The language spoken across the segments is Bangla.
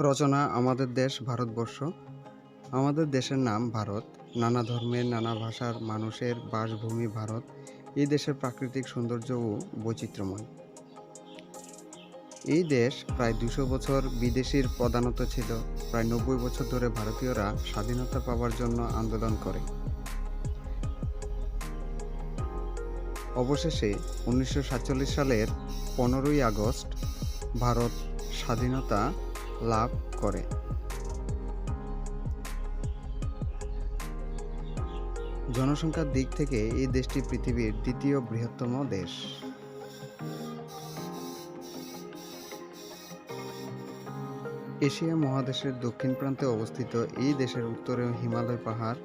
রচনা আমাদের দেশ, ভারতবর্ষ। আমাদের দেশের নাম ভারত। নানা ধর্মের, নানা ভাষার মানুষের বাসভূমি ভারত। এই দেশের প্রাকৃতিক সৌন্দর্য ও বৈচিত্র্যময়। এই দেশ প্রায় দুশো বছর বিদেশির প্রধানত ছিল। প্রায় নব্বই বছর ধরে ভারতীয়রা স্বাধীনতা পাওয়ার জন্য আন্দোলন করে। অবশেষে উনিশশো সাতচল্লিশ সালের পনেরোই আগস্ট ভারত স্বাধীনতা লাভ করে। জনসংখ্যার দিক থেকে এই দেশটি পৃথিবীর দ্বিতীয় বৃহত্তম দেশ। এশিয়া মহাদেশের দক্ষিণ প্রান্তে অবস্থিত এই দেশের উত্তরে হিমালয় পাহাড়।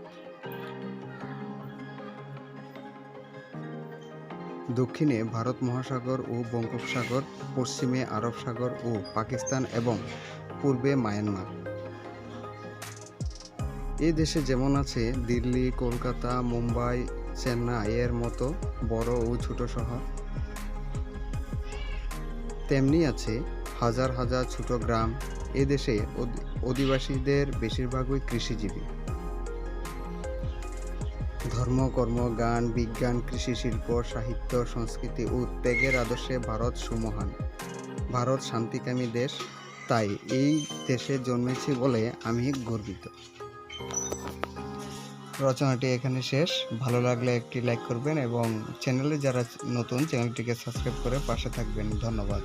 দক্ষিণে ভারত মহাসাগর ও বঙ্গোপসাগর, পশ্চিমে আরব সাগর ও পাকিস্তান এবং পূর্বে মায়ানমার। এ দেশে যেমন আছে দিল্লি, কলকাতা, মুম্বাই, চেন্নাই এর মতো বড় ও ছোট শহর। তেমনি আছে হাজার হাজার ছোট গ্রাম। এ দেশে অধিবাসীদের বেশিরভাগই কৃষিজীবী। ধর্ম, কর্ম গান বিজ্ঞান, কৃষি, শিল্প, সাহিত্য, সংস্কৃতি ও আদর্শে ভারত সুমহান। ভারত শান্তিকামী দেশ, তাই এই দেশে জন্মেছি বলে আমি গর্বিত। রচনাটি এখানে শেষ। ভালো লাগলে একটি লাইক করবেন এবং চ্যানেলে যারা নতুন, চ্যানেলটিকে সাবস্ক্রাইব করে পাশে থাকবেন। ধন্যবাদ।